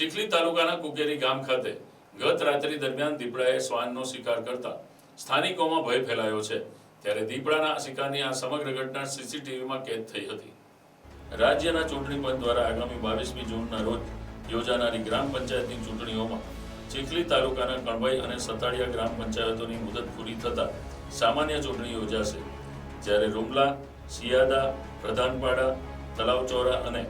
ચીખલી તાલુકાના કુકેરી ગામ ખાતે ગત રાત્રિ દરમિયાન દીપડાએ શ્વાનનો શિકાર કરતા સ્થાનિકોમાં ભય ફેલાયો છે. ત્યારે દીપડાના શિકારની આ સમગ્ર ઘટના સીસીટીવીમાં કેદ થઈ હતી. રાજ્યના ચૂંટણી પંચ દ્વારા આગામી બાવીસમી જૂનના રોજ યોજાનારી ગ્રામ પંચાયતની ચૂંટણીઓમાં ચીખલી તાલુકાના કણભાઈ અને સતાડિયા ગ્રામ પંચાયતોની મુદત પૂરી થતા સામાન્ય ચૂંટણી યોજાશે. જ્યારે રૂમલા સિયાદા પ્રધાનપાડા તલાવચોરા અને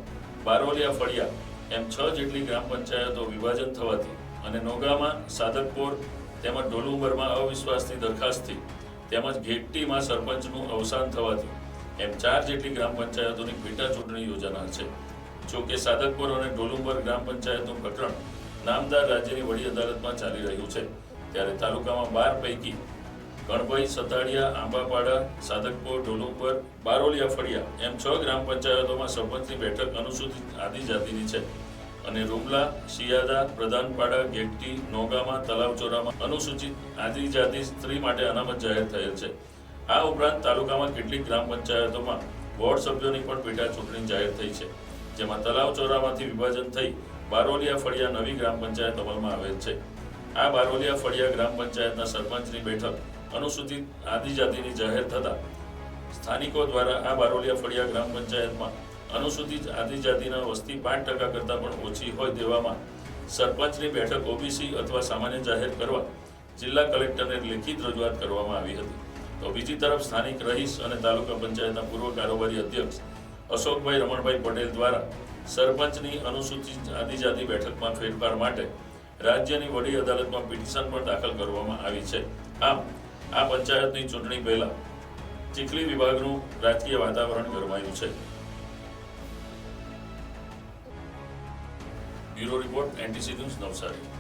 બારોલિયા ફળિયા એમ છ જેટલી ગ્રામ પંચાયતો વિભાજન થવાથી અને નોગામાં સાધકપોર તેમજ ઢોલુંબરમાં અવિશ્વાસની દરખાસ્તથી તેમજ ઘેટ્ટીમાં સરપંચનું અવસાન થવાથી એમ ચાર જેટલી ગ્રામ પંચાયતોની પેટા ચૂંટણી યોજાનાર છે. જોકે સાધકપુર અને ઢોલુંબર ગ્રામ પંચાયતનું પ્રકરણ નામદાર રાજ્યની વડી અદાલતમાં ચાલી રહ્યું છે. ત્યારે તાલુકામાં બાર પૈકી ગણભાઈ સતાડિયા, આંબાપાડા સાધકપુર ઢોલુપર બારોલિયા ફળિયા એમ છ ગ્રામ પંચાયતોમાં સરપંચની બેઠક અનુસૂચિત આદિજાતિની છે. અને રૂમલા શિયાદા પ્રધાનપાડા ગેટ્ટી નોગામાં તલાવચોરામાં અનુસૂચિત આદિજાતિ સ્ત્રી માટે અનામત જાહેર થયેલ છે. આ ઉપરાંત તાલુકામાં કેટલીક ગ્રામ પંચાયતોમાં વોર્ડ સભ્યોની પણ પેટા ચૂંટણી જાહેર થઈ છે. જેમાં તલાવચોરામાંથી વિભાજન થઈ બારોલિયા ફળિયા નવી ગ્રામ પંચાયત અમલમાં આવેલ છે. આ બારોલિયા ફળિયા ગ્રામ પંચાયતના સરપંચની બેઠક અનુસૂચિત આદિજાતિની જાહેર થતા સ્થાનિકો દ્વારા આ બારોલિયા ફળિયા ગ્રામ પંચાયતમાં અનુસૂચિત આદિજાતિના વસ્તી પાંચ ટકા કરતાં પણ ઓછી હોય તેવામાં સરપંચની બેઠક ઓબીસી અથવા સામાન્ય જાહેર કરવા જિલ્લા કલેક્ટરને લેખિત રજૂઆત કરવામાં આવી હતી. તો બીજી તરફ સ્થાનિક રહીશ અને તાલુકા પંચાયતના પૂર્વ કારોબારી અધ્યક્ષ અશોકભાઈ રમણભાઈ પટેલ દ્વારા સરપંચની અનુસૂચિત આદિજાતિ બેઠકમાં ફેરફાર માટે રાજ્યની વડી અદાલતમાં પિટિશન પણ દાખલ કરવામાં આવી છે. આમ આ પંચાયતની ચૂંટણી પહેલા ચીખલી વિભાગનું રાજકીય વાતાવરણ ગરમાયું છે. Bureau report, NTC news Navsari.